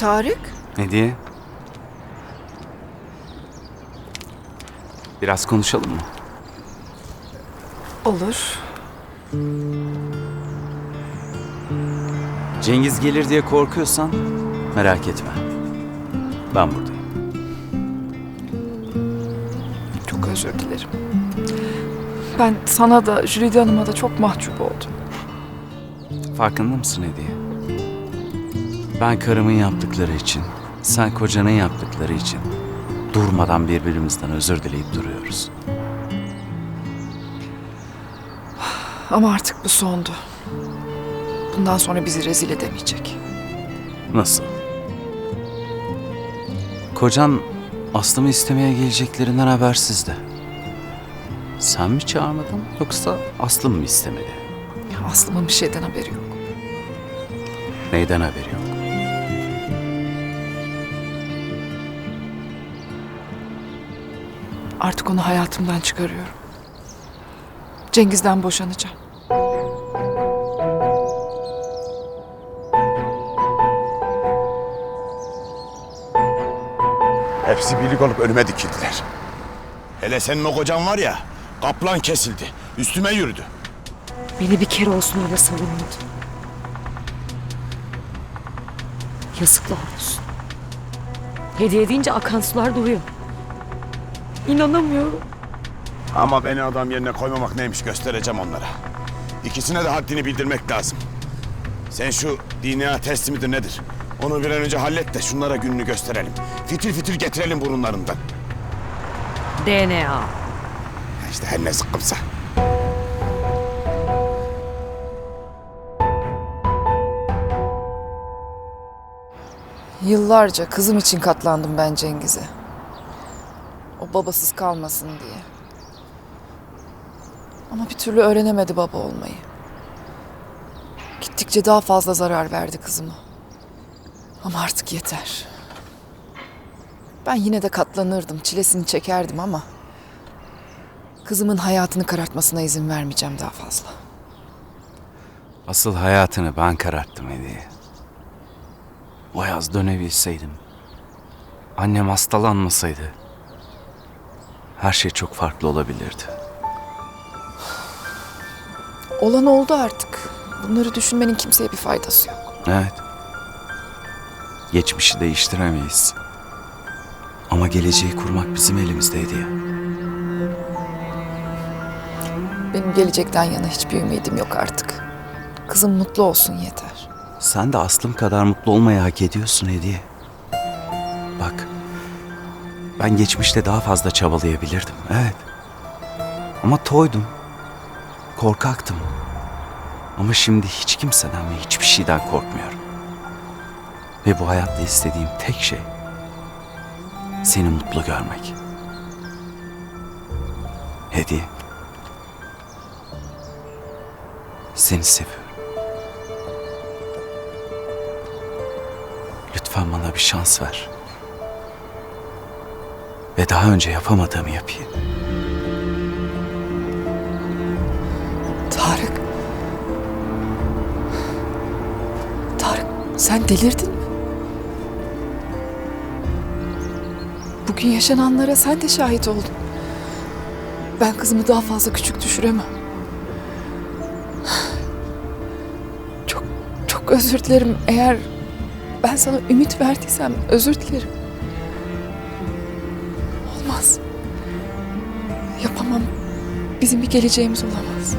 Tarık? Ne diye? Biraz konuşalım mı? Olur. Cengiz gelir diye korkuyorsan merak etme. Ben buradayım. Çok özür dilerim. Ben sana da Jülide Hanım'a da çok mahcup oldum. Farkında mısın Hediye? Ben karımın yaptıkları için, sen kocanın yaptıkları için durmadan birbirimizden özür dileyip duruyoruz. Ama artık bu sondu. Bundan sonra bizi rezil edemeyecek. Nasıl? Kocan Aslım'ı istemeye geleceklerinden habersizdi. Sen mi çağırmadın yoksa Aslım mı istemedi? Ya Aslım'ın bir şeyden haberi yok. Neyden haberi yok? Artık onu hayatımdan çıkarıyorum. Cengiz'den boşanacağım. Hepsi birlik olup önüme dikildiler. Hele senin o kocan var ya, kaplan kesildi. Üstüme yürüdü. Beni bir kere olsun öyle savunmadı. Yazıklar olsun. Hediye deyince akan sular duruyor. İnanamıyorum. Ama beni adam yerine koymamak neymiş göstereceğim onlara. İkisine de haddini bildirmek lazım. Sen şu DNA testi midir nedir? Onu bir an önce hallet de şunlara gününü gösterelim. Fitil fitil getirelim burunlarından. DNA. İşte her ne sıkkımsa. Yıllarca kızım için katlandım ben Cengiz'e. O babasız kalmasın diye. Ama bir türlü öğrenemedi baba olmayı. Gittikçe daha fazla zarar verdi kızıma. Ama artık yeter. Ben yine de katlanırdım, çilesini çekerdim ama... ...kızımın hayatını karartmasına izin vermeyeceğim daha fazla. Asıl hayatını ben kararttım Hediye. O yaz dönebilseydim. Annem hastalanmasaydı. Her şey çok farklı olabilirdi. Olan oldu artık. Bunları düşünmenin kimseye bir faydası yok. Evet. Geçmişi değiştiremeyiz. Ama geleceği kurmak bizim elimizde Hediye. Benim gelecekten yana hiçbir ümidim yok artık. Kızım mutlu olsun yeter. Sen de aslım kadar mutlu olmayı hak ediyorsun Hediye. Ben geçmişte daha fazla çabalayabilirdim. Evet. Ama toydum. Korkaktım. Ama şimdi hiç kimseden ve hiçbir şeyden korkmuyorum. Ve bu hayatta istediğim tek şey seni mutlu görmek. Hediye. Seni seviyorum. Lütfen bana bir şans ver. Ve daha önce yapamadığımı yapayım. Tarık. Tarık sen delirdin mi? Bugün yaşananlara sen de şahit oldun. Ben kızımı daha fazla küçük düşüremem. Çok çok özür dilerim eğer ben sana ümit verdiysem özür dilerim. Olmaz. Yapamam. Bizim bir geleceğimiz olamaz.